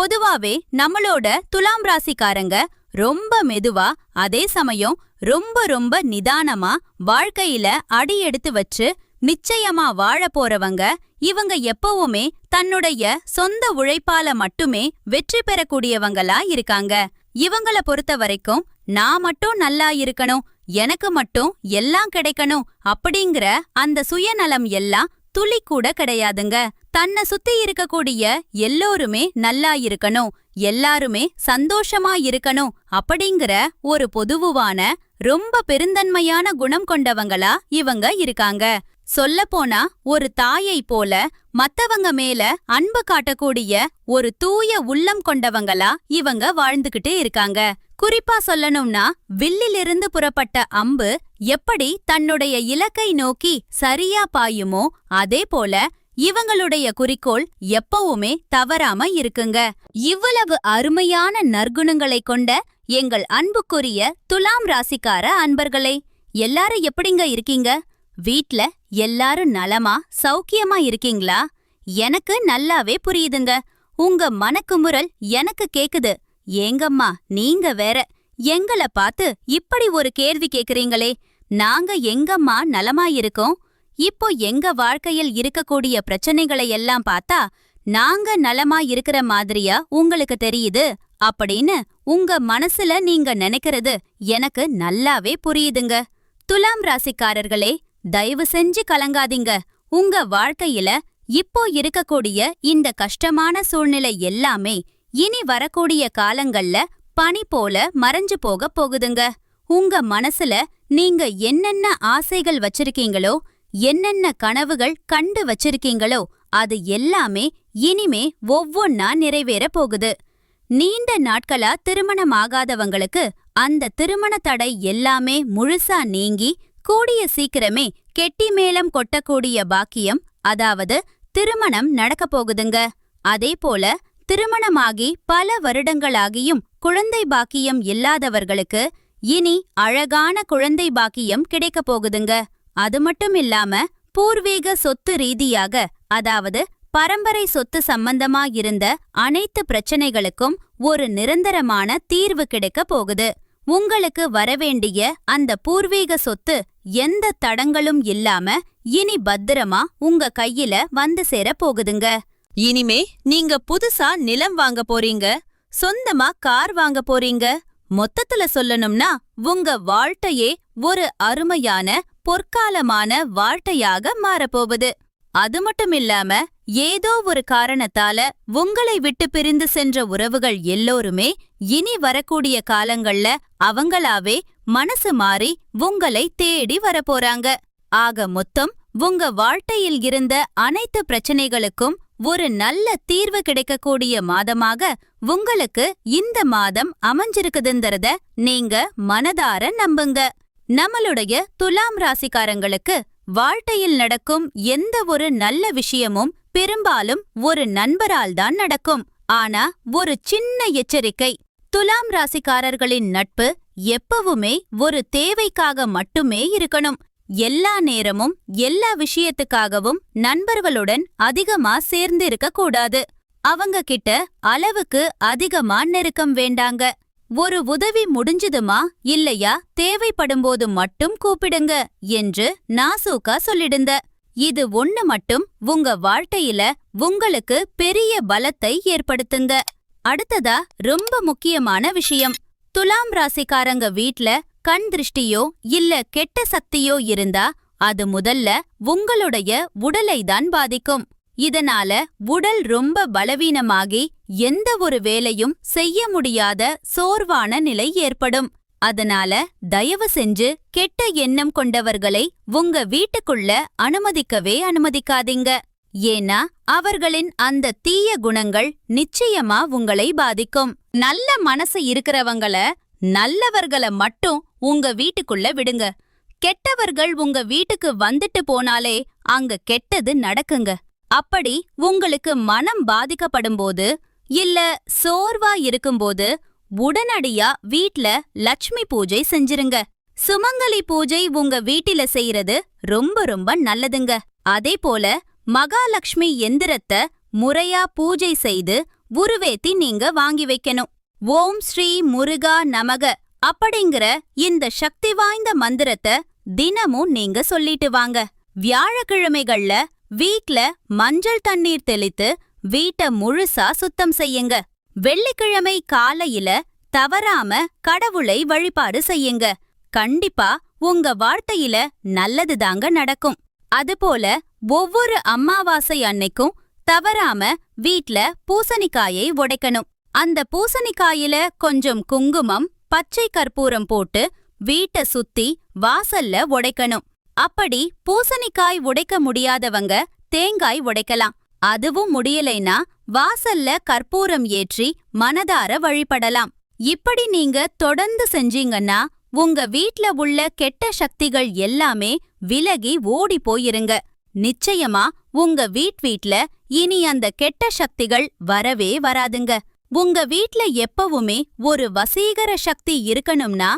பொதுவாவே நம்மளோட துலாம் ராசிக்காரங்க ரொம்ப மெதுவா அதே சமயம் ரொம்ப ரொம்ப நிதானமா வாழ்க்கையில அடி எடுத்து வச்சு நிச்சயமா வாழ போறவங்க இவங்க எப்பவுமே தன்னுடைய சொந்த உழைப்பால மட்டுமே வெற்றி பெறக்கூடியவங்களா இருக்காங்க. இவங்கள பொறுத்த வரைக்கும் நான் மட்டும் நல்லா இருக்கணும் எனக்கு மட்டும் எல்லாம் கிடைக்கணும் அப்படிங்கிற அந்த சுயநலம் எல்லாம் துளி கூட கிடையாதுங்க. தன்னை சுத்தி இருக்கக்கூடிய எல்லோருமே நல்லா இருக்கணும் எல்லாருமே சந்தோஷமா இருக்கணும் அப்படிங்கிற ஒரு பொதுவான ரொம்ப பெருந்தன்மையான குணம் கொண்டவங்களா இவங்க இருக்காங்க. சொல்லப்போனா ஒரு தாயை போல மத்தவங்க மேல அன்பு காட்டக்கூடிய ஒரு தூய உள்ளம் கொண்டவங்களா இவங்க வாழ்ந்துகிட்டே இருக்காங்க. குறிப்பா சொல்லணும்னா வில்லிலிருந்து புறப்பட்ட அம்பு எப்படி தன்னுடைய இலக்கை நோக்கி சரியா பாயுமோ அதே போல இவங்களுடைய குறிக்கோள் எப்பவுமே தவறாம இருக்குங்க. இவ்வளவு அருமையான நற்குணங்களை கொண்ட எங்கள் அன்புக்குரிய துலாம் ராசிக்கார அன்பர்களே எல்லாரும் எப்படிங்க இருக்கீங்க? வீட்ல எல்லாரும் நலமா சௌக்கியமா இருக்கீங்களா? எனக்கு நல்லாவே புரியுதுங்க. உங்க மனக்குமுறல் எனக்கு கேக்குது. ஏங்கம்மா நீங்க வேற. எங்கள பார்த்து இப்படி ஒரு கேள்வி கேக்குறீங்களே. நாங்க எங்கம்மா நலமா இருக்கோம் இப்போ எங்க வாழ்க்கையில் இருக்கக்கூடிய பிரச்சனைகளை எல்லாம் பார்த்தா நாங்க நலமா இருக்கிற மாதிரியா உங்களுக்கு தெரியுது? அப்படின்னு உங்க மனசுல நீங்க நினைக்கிறது எனக்கு நல்லாவே புரியுதுங்க. துலாம் ராசிக்காரர்களே தயவு செஞ்சு கலங்காதீங்க. உங்க வாழ்க்கையில இப்போ இருக்கக்கூடிய இந்த கஷ்டமான சூழ்நிலை எல்லாமே இனி வரக்கூடிய காலங்கள்ல பனி போல மறைஞ்சு போக போகுதுங்க. உங்க மனசுல நீங்க என்னென்ன ஆசைகள் வச்சிருக்கீங்களோ என்னென்ன கனவுகள் கண்டு வச்சிருக்கீங்களோ அது எல்லாமே இனிமே ஒவ்வொன்னா நிறைவேற போகுது. நீண்ட நாட்களா திருமணமாகாதவங்களுக்கு அந்த திருமண தடை எல்லாமே முழுசா நீங்கி கூடிய சீக்கிரமே கெட்டி மேளம் கொட்டக்கூடிய பாக்கியம் அதாவது திருமணம் நடக்கப் போகுதுங்க. அதே போல திருமணமாகி பல வருடங்களாகியும் குழந்தை பாக்கியம் இல்லாதவர்களுக்கு இனி அழகான குழந்தை பாக்கியம் கிடைக்கப் போகுதுங்க. அது மட்டும் இல்லாம பூர்வீக சொத்து ரீதியாக அதாவது பரம்பரை சொத்து சம்பந்தமா இருந்த அனைத்து பிரச்சனைகளுக்கும் ஒரு நிரந்தரமான தீர்வு கிடைக்க போகுது. உங்களுக்கு வரவேண்டிய அந்த பூர்வீக சொத்து எந்த தடங்களும் இல்லாம இனி பத்திரமா உங்க கையில வந்து சேர போகுதுங்க. இனிமே நீங்க புதுசா நிலம் வாங்க போறீங்க சொந்தமா கார் வாங்க போறீங்க மொத்தத்துல சொல்லணும்னா உங்க வாழ்க்கையே ஒரு அருமையான பொற்காலமான வாழ்க்கையாக மாறப்போகுது. அது மட்டும் இல்லாம ஏதோ ஒரு காரணத்தால உங்களை விட்டு பிரிந்து சென்ற உறவுகள் எல்லோருமே இனி வரக்கூடிய காலங்கள்ல அவங்களாவே மனசு மாறி உங்களை தேடி வரப்போறாங்க. ஆக மொத்தம் உங்க வாழ்க்கையில் இருந்த அனைத்து பிரச்சனைகளுக்கும் ஒரு நல்ல தீர்வு கிடைக்கக்கூடிய மாதமாக உங்களுக்கு இந்த மாதம் அமைஞ்சிருக்குதுங்கிறத நீங்க மனதார நம்புங்க. நம்மளுடைய துலாம் ராசிக்காரங்களுக்கு வாழ்க்கையில் நடக்கும் எந்த ஒரு நல்ல விஷயமும் பெரும்பாலும் ஒரு நண்பரால் தான் நடக்கும். ஆனா ஒரு சின்ன எச்சரிக்கை துலாம் ராசிக்காரர்களின் நட்பு எப்பவுமே ஒரு தேவைக்காக மட்டுமே இருக்கணும். எல்லா நேரமும் எல்லா விஷயத்துக்காகவும் நண்பர்களுடன் அதிகமா சேர்ந்து கூடாது அவங்க கிட்ட அளவுக்கு அதிகமா நெருக்கம் வேண்டாங்க. ஒரு உதவி முடிஞ்சதுமா? இல்லையா? தேவைப்படும்போது மட்டும் கூப்பிடுங்க என்று நாசூகா சொல்லிடுங்க இது ஒண்ணு மட்டும் உங்க வாழ்க்கையில உங்களுக்கு பெரிய பலத்தை ஏற்படுத்துங்க. அடுத்ததா ரொம்ப முக்கியமான விஷயம். துலாம் ராசிக்காரங்க வீட்ல கண் திருஷ்டியோ இல்ல கெட்ட சக்தியோ இருந்தா அது முதல்ல உங்களுடைய உடலை தான் பாதிக்கும். இதனால உடல் ரொம்ப பலவீனமாகி எந்த ஒரு வேலையும் செய்ய முடியாத சோர்வான நிலை ஏற்படும். அதனால தயவு செஞ்சு கெட்ட எண்ணம் கொண்டவர்களை உங்க வீட்டுக்குள்ள அனுமதிக்கவே அனுமதிக்காதீங்க. ஏன்னா அவர்களின் அந்த தீய குணங்கள் நிச்சயமா உங்களை பாதிக்கும். நல்ல மனசு இருக்கிறவங்கள நல்லவர்கள மட்டும் உங்க வீட்டுக்குள்ள விடுங்க. கெட்டவர்கள் உங்க வீட்டுக்கு வந்துட்டு போனாலே அங்க கெட்டது நடக்குங்க. அப்படி உங்களுக்கு மனம் பாதிக்கப்படும்போது இல்ல சோர்வா இருக்கும்போது உடனடியா வீட்ல லட்சுமி பூஜை செஞ்சிருங்க. சுமங்கலி பூஜை உங்க வீட்டில செய்யறது ரொம்ப ரொம்ப நல்லதுங்க. அதே போல மகாலட்சுமி எந்திரத்தை முறையா பூஜை செய்து உருவேத்தி நீங்க வாங்கி வைக்கணும். ஓம் ஸ்ரீ முருகா நமக அப்படிங்கிற இந்த சக்தி வாய்ந்த மந்திரத்தை தினமும் நீங்க சொல்லிட்டு வாங்க. வியாழக்கிழமைகள்ல வீட்ல மஞ்சள் தண்ணீர் தெளித்து வீட்டை முழுசா சுத்தம் செய்யுங்க. வெள்ளிக்கிழமை காலையில தவறாம கடவுளை வழிபாடு செய்யுங்க. கண்டிப்பா உங்க வாழ்க்கையில நல்லது தாங்க நடக்கும். அதுபோல ஒவ்வொரு அம்மாவாசை அன்னைக்கும் தவறாம வீட்ல பூசணிக்காயை உடைக்கணும். அந்த பூசணிக்காயில கொஞ்சம் குங்குமம் பச்சை கற்பூரம் போட்டு வீட்டை சுத்தி வாசல்ல உடைக்கணும். அப்படி பூசணிக்காய் உடைக்க முடியாதவங்க தேங்காய் உடைக்கலாம். அதுவும் முடியலைனா வாசல்ல கற்பூரம் ஏற்றி மனதார வழிபடலாம். இப்படி நீங்க தொடர்ந்து செஞ்சீங்கன்னா உங்க வீட்ல உள்ள கெட்ட சக்திகள் எல்லாமே விலகி ஓடி போயிருங்க. நிச்சயமா உங்க வீட் வீட்ல இனி அந்த கெட்ட சக்திகள் வரவே வராதுங்க. உங்க வீட்ல எப்பவுமே ஒரு வசீகர சக்தி இருக்கணும்னா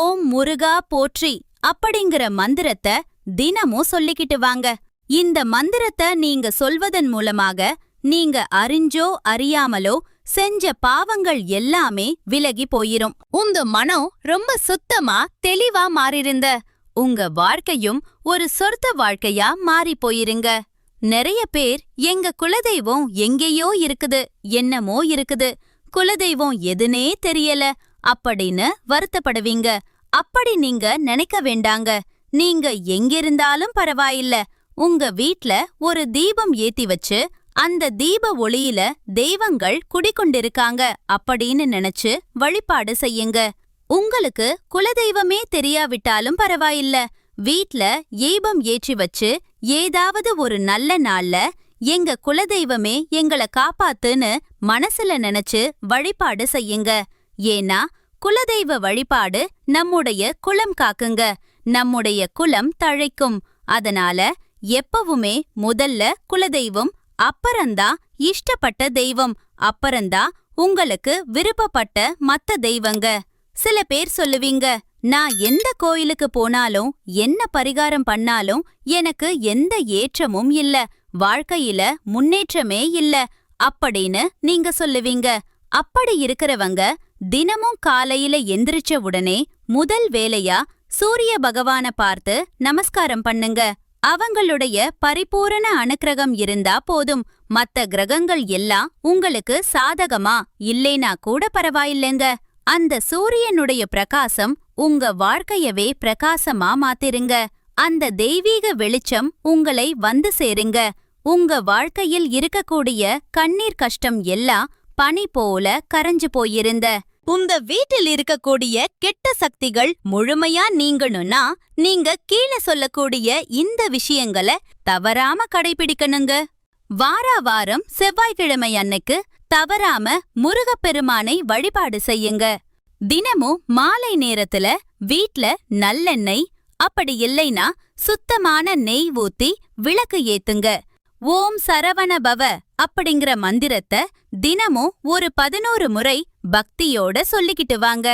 ஓம் முருகா போற்றி அப்படிங்கிற மந்திரத்தை தினமும் சொல்லிக்கிட்டு வாங்க. இந்த மந்திரத்தை நீங்க சொல்வதன் மூலமாக நீங்க அறிஞ்சோ அறியாமலோ செஞ்ச பாவங்கள் எல்லாமே விலகி போயிரும். உங்க மனம் ரொம்ப சுத்தமா தெளிவா மாறிருந்த உங்க வாழ்க்கையும் ஒரு சொர்த்த வாழ்க்கையா மாறி போயிருங்க. நிறைய பேர் எங்க குலதெய்வம் எங்கேயோ இருக்குது என்னமோ இருக்குது. குலதெய்வம் எதுனே தெரியல. அப்படின்னு வருத்தப்படுவீங்க. அப்படி நீங்க நினைக்க வேண்டாங்க. நீங்க எங்கிருந்தாலும் பரவாயில்ல. உங்க வீட்ல ஒரு தீபம் ஏத்தி வச்சு அந்த தீப ஒளியில தெய்வங்கள் குடிக்கொண்டிருக்காங்க அப்படின்னு நினைச்சு வழிபாடு செய்யுங்க. உங்களுக்கு குலதெய்வமே தெரியாவிட்டாலும் பரவாயில்ல. வீட்ல ஏபம் ஏற்றி வச்சு ஏதாவது ஒரு நல்ல நாள்ல எங்க குலதெய்வமே எங்கள காப்பாத்துன்னு மனசுல நினைச்சு வழிபாடு செய்யுங்க. ஏன்னா குலதெய்வ வழிபாடு நம்முடைய குலம் காக்குங்க. நம்முடைய குலம் தழைக்கும். அதனால எப்பவுமே முதல்ல குலதெய்வம் அப்பறந்தா இஷ்டப்பட்ட தெய்வம். அப்பறந்தா உங்களுக்கு விருப்பப்பட்ட மத்த தெய்வங்க. சில பேர் சொல்லுவீங்க நான் எந்த கோயிலுக்கு போனாலும் என்ன பரிகாரம் பண்ணாலும் எனக்கு எந்த ஏற்றமும் இல்ல. வாழ்க்கையில முன்னேற்றமே இல்ல. அப்படின்னு நீங்க சொல்லுவீங்க. அப்படி இருக்கிறவங்க தினமும் காலையில எந்திரிச்ச உடனே முதல் வேலையா சூரிய பகவான பார்த்து நமஸ்காரம் பண்ணுங்க. அவங்களுடைய பரிபூரண அனுக்கிரகம் இருந்தா போதும். மத்த கிரகங்கள் எல்லாம் உங்களுக்கு சாதகமா? இல்லைனா கூட பரவாயில்லைங்க. அந்த சூரியனுடைய பிரகாசம் உங்க வாழ்க்கையவே பிரகாசமா மாத்திருங்க. அந்த தெய்வீக வெளிச்சம் உங்களை வந்து சேருங்க. உங்க வாழ்க்கையில் இருக்கக்கூடிய கண்ணீர் கஷ்டம் எல்லாம் பனி போல கரைஞ்சு போயிருந்த உங்க வீட்டில் இருக்கக்கூடிய கெட்ட சக்திகள் முழுமையா நீங்கணும்னா நீங்க கீழே சொல்லக்கூடிய இந்த விஷயங்களை தவறாம கடைபிடிக்கணுங்க. வாரா வாரம் செவ்வாய்க்கிழமை அன்னைக்கு தவறாம முருகப்பெருமானை வழிபாடு செய்யுங்க. தினமும் மாலை நேரத்துல வீட்ல நல்லெண்ணெய் அப்படி இல்லைனா சுத்தமான நெய் ஊத்தி விளக்கு ஏத்துங்க. ஓம் சரவண பவ அப்படிங்கிற மந்திரத்தை தினமும் ஒரு பதினோரு முறை பக்தியோட சொல்லிக்கிட்டு வாங்க.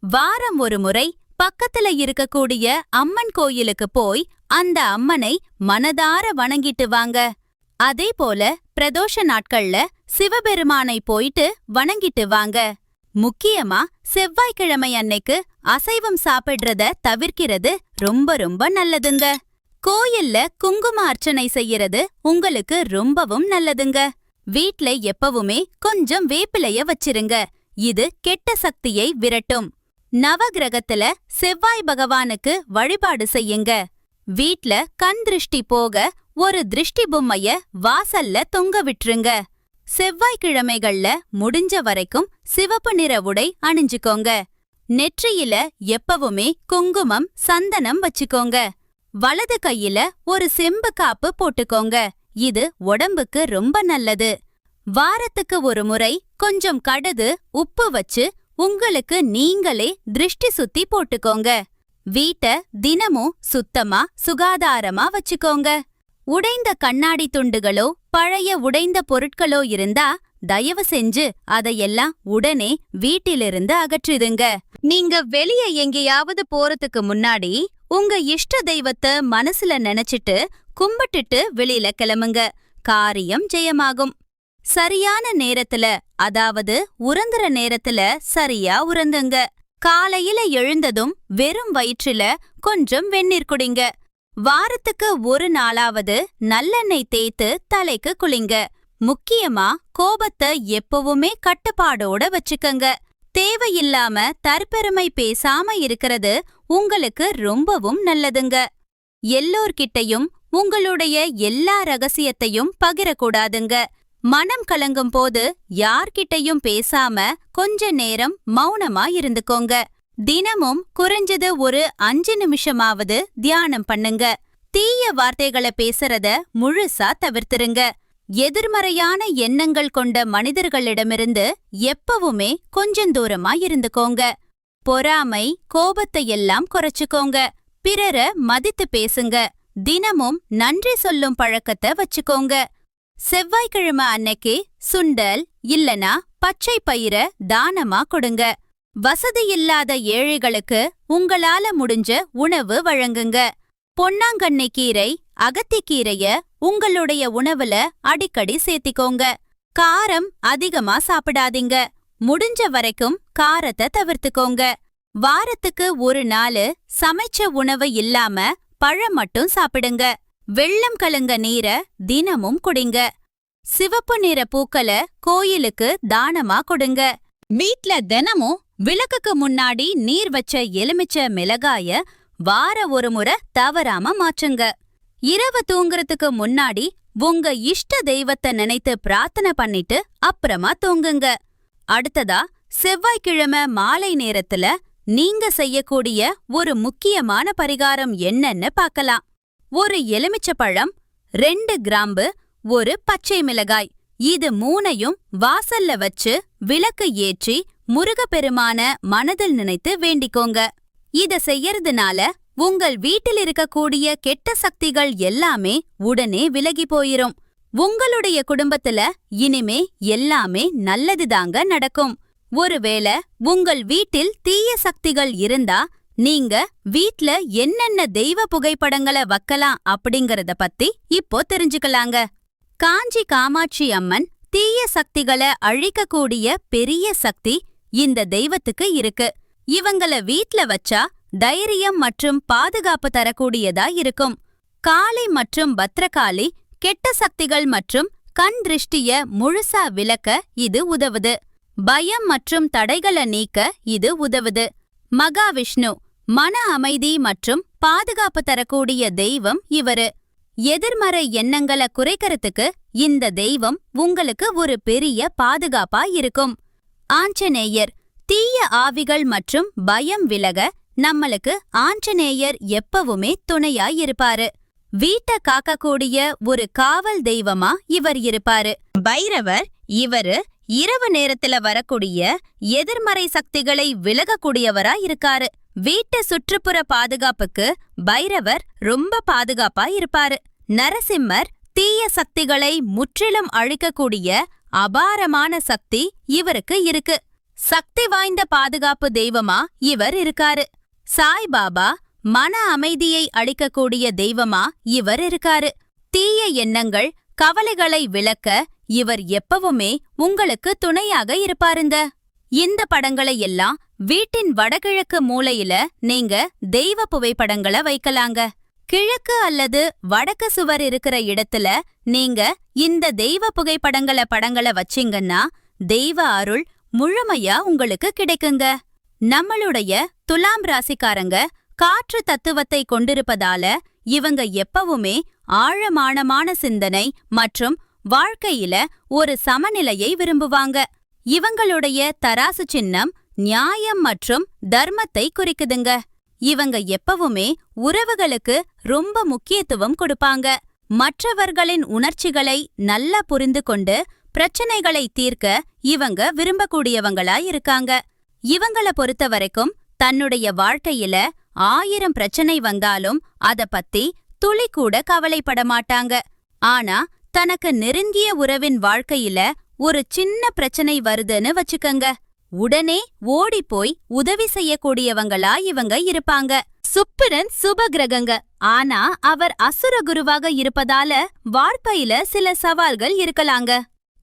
வாரம் ஒரு முறை பக்கத்துல இருக்கக்கூடிய அம்மன் கோயிலுக்கு போய் அந்த அம்மனை மனதார வணங்கிட்டு வாங்க. அதே போல பிரதோஷ நாட்கள்ல சிவபெருமானை போயிட்டு வணங்கிட்டு வாங்க. முக்கியமா செவ்வாய்க்கிழமை அன்னைக்கு அசைவம் சாப்பிடுறத தவிர்க்கிறது ரொம்ப ரொம்ப நல்லதுங்க. கோயில்ல குங்கும அர்ச்சனை செய்யறது உங்களுக்கு ரொம்பவும் நல்லதுங்க. வீட்ல எப்பவுமே கொஞ்சம் வேப்பிலைய வச்சிருங்க. இது கெட்ட சக்தியை விரட்டும். நவகிரகத்துல செவ்வாய் பகவானுக்கு வழிபாடு செய்யுங்க. வீட்ல கண் திருஷ்டி போக ஒரு திருஷ்டி பொம்மைய வாசல்ல தொங்க விட்டுருங்க. செவ்வாய்க்கிழமைகள்ல முடிஞ்ச வரைக்கும் சிவப்பு நிற உடை அணிஞ்சுக்கோங்க. நெற்றியில எப்பவுமே குங்குமம் சந்தனம் வச்சுக்கோங்க. வலது கையில ஒரு செம்பு காப்பு போட்டுக்கோங்க. இது உடம்புக்கு ரொம்ப நல்லது. வாரத்துக்கு ஒரு முறை கொஞ்சம் கடுது உப்பு வச்சு உங்களுக்கு நீங்களே திருஷ்டி சுத்தி போட்டுக்கோங்க. வீட்ட தினமும் சுத்தமா சுகாதாரமா வச்சுக்கோங்க. உடைந்த கண்ணாடி துண்டுகளோ பழைய உடைந்த பொருட்களோ இருந்தா தயவு செஞ்சு அதையெல்லாம் உடனே வீட்டிலிருந்து அகற்றிடுங்க. நீங்க வெளிய எங்கேயாவது போறதுக்கு முன்னாடி உங்க இஷ்ட தெய்வத்தை மனசுல நினைச்சிட்டு கும்பிட்டுட்டு வெளியில கிளம்புங்க. காரியம் ஜெயமாகும். சரியான நேரத்துல அதாவது உறங்குற நேரத்துல சரியா உறங்குங்க. காலையில எழுந்ததும் வெறும் வயிற்றுல கொஞ்சம் வெந்நீர் குடிங்க. வாரத்துக்கு ஒரு நாளாவது நல்லெண்ணெய் தேய்த்து தலைக்கு குளிங்க. முக்கியமா கோபத்தை எப்பவுமே கட்டுப்பாடோட வச்சுக்கங்க. தேவையில்லாம தற்பெருமை பேசாம இருக்கிறது உங்களுக்கு ரொம்பவும் நல்லதுங்க. எல்லோர்கிட்டயும் உங்களுடைய எல்லா ரகசியத்தையும் பகிரக்கூடாதுங்க. மனம் கலங்கும் போது யார்கிட்டயும் பேசாம கொஞ்ச நேரம் மௌனமா இருந்துக்கோங்க. தினமும் குறைஞ்சது ஒரு அஞ்சு நிமிஷமாவது தியானம் பண்ணுங்க. தீய வார்த்தைகளை பேசுறத முழுசா தவிர்த்துருங்க. எதிர்மறையான எண்ணங்கள் கொண்ட மனிதர்களிடமிருந்து எப்பவுமே கொஞ்சம் தூரமா இருந்துக்கோங்க. பொறாமை கோபத்தை எல்லாம் குறைச்சுக்கோங்க. பிறர மதித்து பேசுங்க. தினமும் நன்றி சொல்லும் பழக்கத்தை வச்சுக்கோங்க. செவ்வாய்க்கிழமை அன்னைக்கு சுண்டல் இல்லனா பச்சை பயிர தானமா கொடுங்க. வசதி இல்லாத ஏழைகளுக்கு உங்களால முடிஞ்ச உணவு வழங்குங்க. பொன்னாங்கண்ணி கீரை அகத்திக்கீரைய உங்களுடைய உணவுல அடிக்கடி சேர்த்திக்கோங்க. காரம் அதிகமா சாப்பிடாதீங்க. முடிஞ்ச வரைக்கும் காரத்தை தவிர்த்துக்கோங்க. வாரத்துக்கு ஒரு நாள் சமைச்ச உணவு இல்லாம பழம் மட்டும் சாப்பிடுங்க. வெள்ளம் கலங்க நீர தினமும் குடிங்க. சிவப்பு நிற பூக்களை கோயிலுக்கு தானமா கொடுங்க. வீட்ல தினமும் விளக்குக்கு முன்னாடி நீர் வச்ச எலுமிச்ச மிளகாய வார ஒரு முறை தவறாம மாற்றுங்க. இரவு தூங்குறதுக்கு முன்னாடி உங்க இஷ்ட தெய்வத்தை நினைத்து பிரார்த்தனை பண்ணிட்டு அப்புறமா தூங்குங்க. அடுத்ததா செவ்வாய்க்கிழமை மாலை நேரத்துல நீங்க செய்யக்கூடிய ஒரு முக்கியமான பரிகாரம் என்னன்னு பார்க்கலாம். ஒரு எலுமிச்ச பழம் ரெண்டு கிராம்பு ஒரு பச்சை மிளகாய். இது மூனையும் வாசல்ல வச்சு விளக்கு ஏற்றி முருகப்பெருமான மனதில் நினைத்து வேண்டிக்கோங்க. இத செய்யறதுனால உங்கள் வீட்டில் இருக்கக்கூடிய கெட்ட சக்திகள் எல்லாமே உடனே விலகி போயிரும். உங்களுடைய குடும்பத்துல இனிமே எல்லாமே நல்லதுதாங்க நடக்கும். ஒருவேளை உங்கள் வீட்டில் தீய சக்திகள் இருந்தா நீங்க வீட்ல என்னென்ன தெய்வ புகைப்படங்களை வைக்கலாம் அப்படிங்கறத பத்தி இப்போ தெரிஞ்சுக்கலாங்க. காஞ்சி காமாட்சி அம்மன் தீய சக்திகளை அழிக்கக்கூடிய பெரிய சக்தி இந்த தெய்வத்துக்கு இருக்கு. இவங்கள வீட்ல வச்சா தைரியம் மற்றும் பாதுகாப்பு தரக்கூடியதா இருக்கும். காளி மற்றும் பத்ரகாளி கெட்ட சக்திகள் மற்றும் கண் திருஷ்டிய முழுசா விலக்க இது உதவுது. பயம் மற்றும் தடைகளை நீக்க இது உதவுது. மகாவிஷ்ணு மன அமைதி மற்றும் பாதுகாப்பு தரக்கூடிய தெய்வம் இவரு. எதிர்மறை எண்ணங்களை குறைக்கறதுக்கு இந்த தெய்வம் உங்களுக்கு ஒரு பெரிய பாதுகாப்பா இருக்கும். ஆஞ்சநேயர் தீய ஆவிகள் மற்றும் பயம் விலக நம்மளுக்கு ஆஞ்சநேயர் எப்பவுமே துணையாய் இருப்பாரு. வீட்டை காக்கக்கூடிய ஒரு காவல் தெய்வமா இவர் இருப்பாரு. பைரவர் இவரு இரவு நேரத்துல வரக்கூடிய எதிர்மறை சக்திகளை விலகக்கூடியவரா இருக்காரு. வீட்டு சுற்றுப்புற பாதுகாப்புக்கு பைரவர் ரொம்ப பாதுகாப்பா இருப்பாரு. நரசிம்மர் தீய சக்திகளை முற்றிலும் அழிக்கக்கூடிய அபாரமான சக்தி இவருக்கு இருக்கு. சக்தி வாய்ந்த பாதுகாப்பு தெய்வமா இவர் இருக்காரு. சாய்பாபா மன அமைதியை அளிக்கக்கூடிய தெய்வமா இவர் இருக்காரு. தீய எண்ணங்கள் கவலைகளை விளக்க இவர் எப்பவுமே உங்களுக்கு துணையாக இருப்பாருங்க. இந்த படங்களை எல்லாம் வீட்டின் வடகிழக்கு மூலையில நீங்க தெய்வ புகைப்படங்களை வைக்கலாங்க. கிழக்கு அல்லது வடக்கு சுவர் இருக்கிற இடத்துல நீங்க இந்த தெய்வ புகைப்படங்கள படங்களை வச்சீங்கன்னா தெய்வ அருள் முழுமையா உங்களுக்கு கிடைக்குங்க. நம்மளுடைய துலாம் ராசிக்காரங்க காற்று தத்துவத்தை கொண்டிருப்பதால இவங்க எப்பவுமே ஆழமானமான சிந்தனை மற்றும் வாழ்க்கையில ஒரு சமநிலையை விரும்புவாங்க. இவங்களுடைய தராசு சின்னம் நியாயம் மற்றும் தர்மத்தை குறிக்குதுங்க. இவங்க எப்பவுமே உறவுகளுக்கு ரொம்ப முக்கியத்துவம் கொடுப்பாங்க. மற்றவர்களின் உணர்ச்சிகளை நல்லா புரிந்து கொண்டு பிரச்சனைகளை தீர்க்க இவங்க விரும்பக்கூடியவங்களா இருக்காங்க. இவங்கள பொறுத்த வரைக்கும் தன்னுடைய வாழ்க்கையில ஆயிரம் பிரச்சனை வந்தாலும் அத பத்தி துளி கூட கவலைப்பட மாட்டாங்க. ஆனா தனக்கு நெருங்கிய உறவின் வாழ்க்கையில ஒரு சின்ன பிரச்சனை வருதுன்னு வச்சுக்கங்க. உடனே ஓடி போய் உதவி செய்யக்கூடியவங்களா இவங்க இருப்பாங்க. சுப்பிரன் சுப கிரகங்க ஆனா அவர் அசுர குருவாக இருப்பதால வாழ்க்கையில சில சவால்கள் இருக்கலாங்க.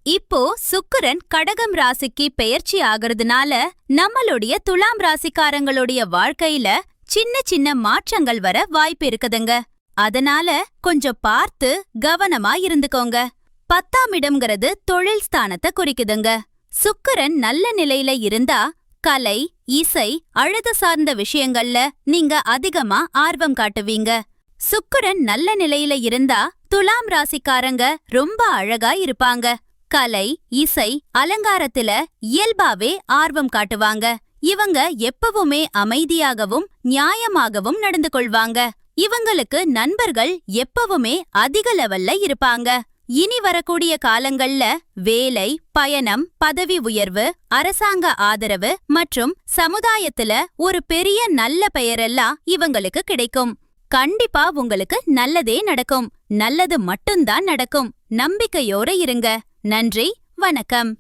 இப்போ சுக்கரன் கடகம் ராசிக்கு பெயர்ச்சி ஆகிறதுனால நம்மளுடைய துலாம் ராசிக்காரங்களுடைய வாழ்க்கையில சின்ன சின்ன மாற்றங்கள் வர வாய்ப்பு இருக்குதுங்க. அதனால கொஞ்சம் பார்த்து கவனமா இருந்துக்கோங்க. பத்தாம் இடம்ங்கிறது தொழில் ஸ்தானத்தை குறிக்குதுங்க. சுக்கரன் நல்ல நிலையில இருந்தா கலை இசை அழகு சார்ந்த விஷயங்கள்ல நீங்க அதிகமா ஆர்வம் காட்டுவீங்க. சுக்கரன் நல்ல நிலையில இருந்தா துலாம் ராசிக்காரங்க ரொம்ப அழகா இருப்பாங்க. கலை இசை அலங்காரத்துல இயல்பாவே ஆர்வம் காட்டுவாங்க. இவங்க எப்பவுமே அமைதியாகவும் நியாயமாகவும் நடந்து கொள்வாங்க. இவங்களுக்கு நண்பர்கள் எப்பவுமே அதிக லெவல்ல இருப்பாங்க. இனி வரக்கூடிய காலங்கள்ல வேலை பயணம் பதவி உயர்வு அரசாங்க ஆதரவு மற்றும் சமுதாயத்துல ஒரு பெரிய நல்ல பெயரெல்லாம் இவங்களுக்கு கிடைக்கும். கண்டிப்பா உங்களுக்கு நல்லதே நடக்கும். நல்லது மட்டும்தான் நடக்கும். நம்பிக்கையோட இருங்க. நன்றி வணக்கம்.